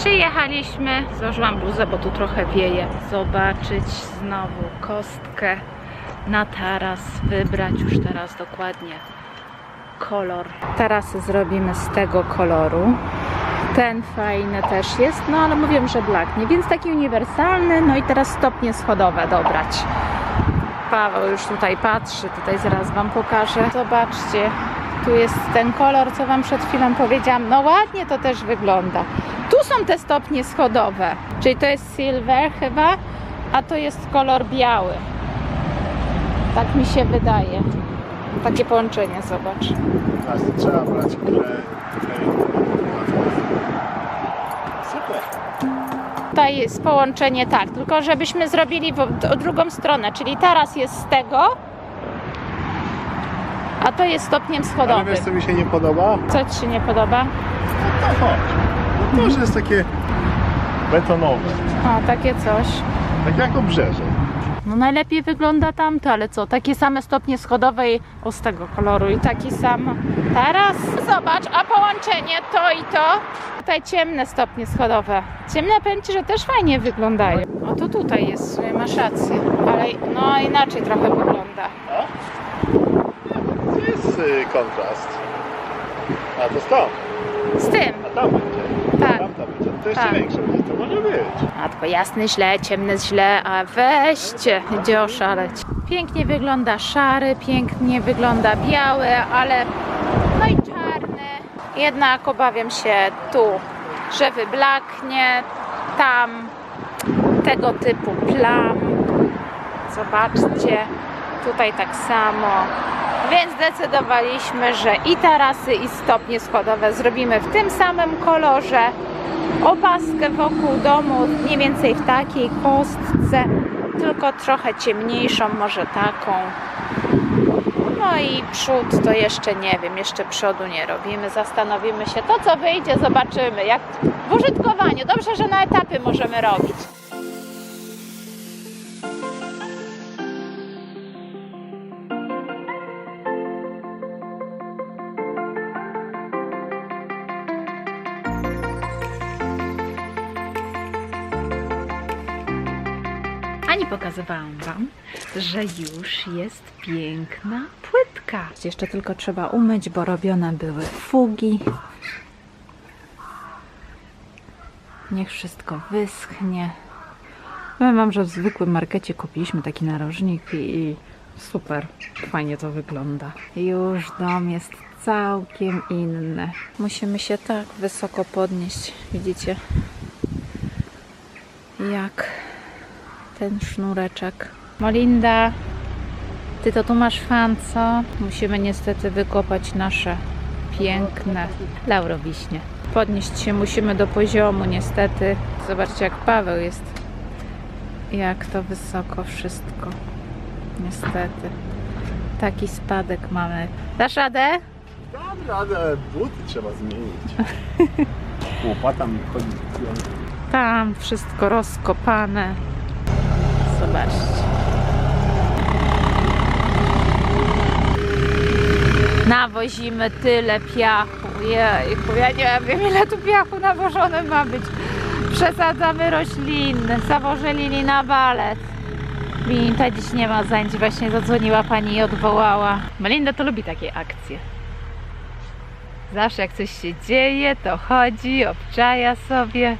Przyjechaliśmy, założyłam bluzę, bo tu trochę wieje. Zobaczyć znowu kostkę na taras, wybrać już teraz dokładnie kolor. Tarasy zrobimy z tego koloru. Ten fajny też jest, no ale mówię, że black, nie? Więc taki uniwersalny, no i teraz stopnie schodowe dobrać. Paweł już tutaj patrzy, tutaj zaraz Wam pokażę. Zobaczcie, tu jest ten kolor, co Wam przed chwilą powiedziałam. No ładnie to też wygląda. Tu są te stopnie schodowe, czyli to jest silver chyba, a to jest kolor biały. Tak mi się wydaje. Takie połączenie, zobacz. Teraz trzeba brać klej. Super. Tutaj jest połączenie tak, tylko żebyśmy zrobili w, drugą stronę, czyli taras jest z tego, a to jest stopniem Ale schodowym. wiesz co mi się nie podoba? Co Ci się nie podoba? No to chodź. No to, że jest takie betonowe. O, takie coś. Tak jak obrzeże. No najlepiej wygląda tamto, ale co? Takie same stopnie schodowe i o z tego koloru i taki sam taras. Zobacz, a połączenie to i to. Tutaj ciemne stopnie schodowe. Ciemne powiem Ci, że też fajnie wyglądają. O to tutaj jest, w sumie masz rację. Ale no inaczej trochę wygląda. To jest y, kontrast. A to stąd. Z tym. A tam będzie. Tam będzie. To jeszcze Tak. większe będzie. To może być. A tylko jasny źle, ciemny źle, a weźcie, idzie oszaleć. Pięknie wygląda szary, pięknie wygląda biały, ale no i czarny. Jednak obawiam się tu, że wyblaknie, tam tego typu plam. Zobaczcie, tutaj tak samo. Więc zdecydowaliśmy, że i tarasy, i stopnie schodowe zrobimy w tym samym kolorze opaskę wokół domu, mniej więcej w takiej kostce, tylko trochę ciemniejszą, może taką. No i przód to jeszcze nie wiem, jeszcze przodu nie robimy, zastanowimy się. To co wyjdzie, zobaczymy. Jak w użytkowaniu. Dobrze, że na etapy możemy robić. Ani pokazywałam Wam, że już jest piękna płytka. Jeszcze tylko trzeba umyć, bo robione były fugi. Niech wszystko wyschnie. Powiem Wam, że w zwykłym markecie kupiliśmy taki narożnik i super, fajnie to wygląda. Już dom jest całkiem inny. Musimy się tak wysoko podnieść, widzicie? Jak ten sznureczek. Molinda, ty to tu masz fan, co? Musimy niestety wykopać nasze piękne laurowiśnie. Podnieść się musimy do poziomu, niestety. Zobaczcie, jak Paweł jest. Jak to wysoko wszystko. Niestety. Taki spadek mamy. Dasz radę? Dam radę. Buty trzeba zmienić. Łopata mi chodzi. Tam wszystko rozkopane. Zobaczcie. Nawozimy tyle piachu. Jejku, ja nie wiem ile tu piachu nawożone ma być. Przesadzamy rośliny. Zawożę Lili na balet. Linda dziś nie ma zajęć. Właśnie zadzwoniła pani i odwołała. Melinda to lubi takie akcje. Zawsze jak coś się dzieje, to chodzi, obczaja sobie.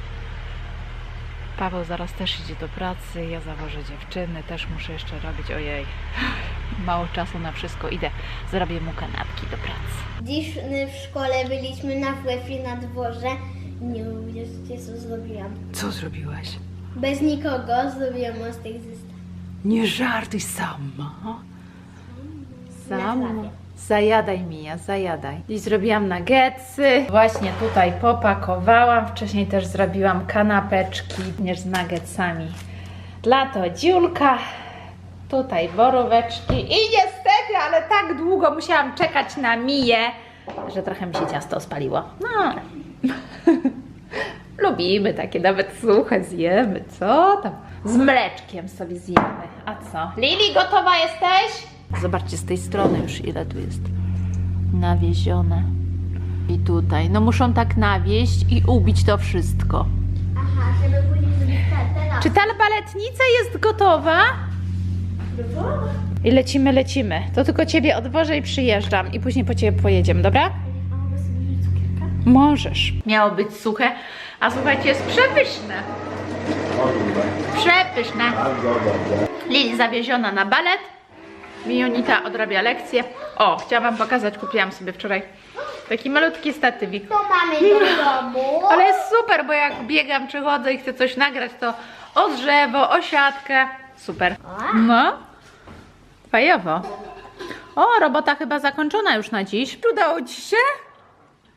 Paweł zaraz też idzie do pracy, ja zawożę dziewczyny, też muszę jeszcze robić, ojej, mało czasu na wszystko, idę, zrobię mu kanapki do pracy. Dziś y, w szkole byliśmy na WF na dworze. Nie uwierzycie, co zrobiłam. Co zrobiłaś? Bez nikogo zrobiłam mostek ze Nie żartuj sama. Sama? Zajadaj Mija, zajadaj. I zrobiłam nuggetsy. Właśnie tutaj popakowałam. Wcześniej też zrobiłam kanapeczki również z nuggetsami. Dla to dziulka. Tutaj boróweczki. I niestety, ale tak długo musiałam czekać na Miję, że trochę mi się ciasto spaliło. No. Lubimy takie, nawet suche zjemy. Co tam? Z mleczkiem sobie zjemy. A co? Lili, gotowa jesteś? Zobaczcie z tej strony już ile tu jest nawiezione. I tutaj. No muszą tak nawieść i ubić to wszystko. A żeby później zrobić teraz. Czy ta baletnica jest gotowa? I lecimy, lecimy. To tylko ciebie odwożę i przyjeżdżam. I później po ciebie pojedziemy, dobra? A mogę sobie wziąć cukierka? Możesz. Miało być suche, a słuchajcie, jest przepyszne. Przepyszne. Lili zawieziona na balet. Mionita odrabia lekcję. O, chciałam wam pokazać, kupiłam sobie wczoraj taki malutki statywik. To mamy do domu. Ale jest super, bo jak biegam czy chodzę i chcę coś nagrać, to o drzewo, o siatkę. Super. No. Fajowo. O, robota chyba zakończona już na dziś. Udało ci się?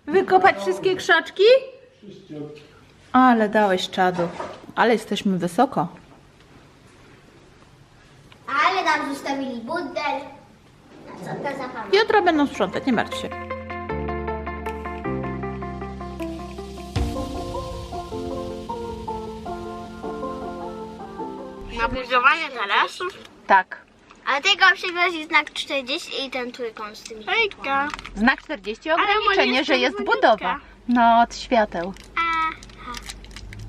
Wykopać wszystkie krzaczki? Ale dałeś czadu. Ale jesteśmy wysoko. Ale nam zostawili bundel. Na co to za pan? Jutro będą sprzątać, nie martw się. Na budowanie teraz? Tak. A tego przygrozi znak 40 i ten trójkąt z tymi. Hejka. Znak 40 Ale ograniczenie, że jest budowa. No, od świateł.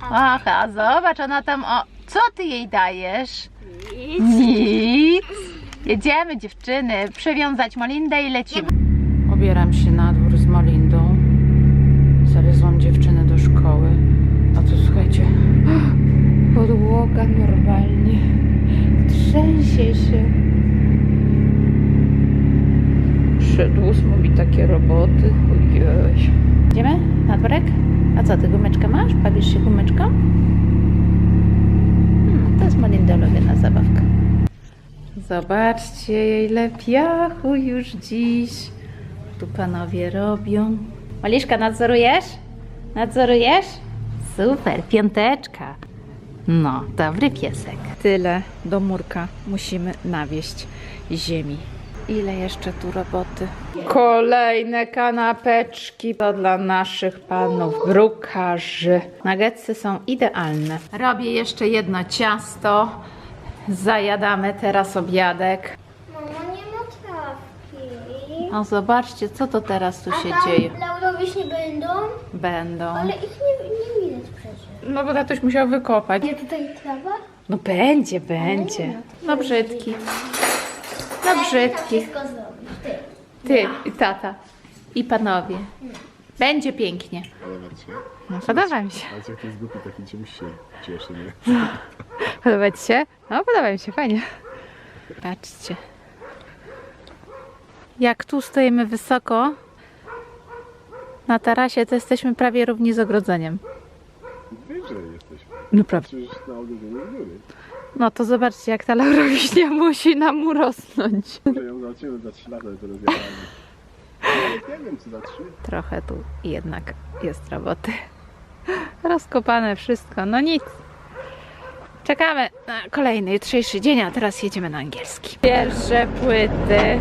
Aha. Aha, zobacz, ona tam o... Co ty jej dajesz? Nic. Jedziemy dziewczyny, przywiązać Molindę i lecimy. Obieram się na dwór z Molindą. Zawiozłam dziewczynę do szkoły. A tu słuchajcie, podłoga normalnie trzęsie się. Szedł mi takie roboty. Ojej. Idziemy na dworek? A co, ty gumeczkę masz? Bawisz się gumeczką? To jest Molinda ulubiona zabawka. Zobaczcie, ile piachu już dziś tu panowie robią. Maliszka, nadzorujesz? Nadzorujesz? Super, piąteczka. No, dobry piesek. Tyle do murka musimy nawieść ziemi. Ile jeszcze tu roboty? Kolejne kanapeczki to dla naszych panów brukarzy. Nuggetsy są idealne. Robię jeszcze jedno ciasto. Zajadamy teraz obiadek. Mamo, nie ma trawki. No zobaczcie, co to teraz tu A się tam dzieje. laurowiśnie będą? Będą. Ale ich nie, nie widać przecież. No bo tatuś musiał wykopać. Nie tutaj trawa? No będzie, będzie. No brzydki. No Ale to brzydki. wszystko zrobisz, ty. Ty i tata. I panowie. Będzie pięknie. Podoba ci się? No podoba mi się. Ale jak jest głupi, taki czymś się cieszy, nie? Podoba ci się? No podoba mi się, fajnie. Patrzcie. Jak tu stoimy wysoko na tarasie, to jesteśmy prawie równi z ogrodzeniem. Wyżej jesteśmy. Naprawdę. Przecież na ogrodzeniu z góry. No to zobaczcie, jak ta laurowiśnia musi nam urosnąć. Może ją zobaczymy za 3 lata, to. Nawet nie wiem, co za 3. Trochę tu jednak jest roboty. Rozkopane wszystko, no nic. Czekamy na kolejny jutrzejszy dzień, a teraz jedziemy na angielski. Pierwsze płyty.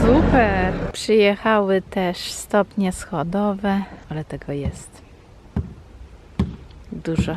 Super. Przyjechały też stopnie schodowe, ale tego jest dużo.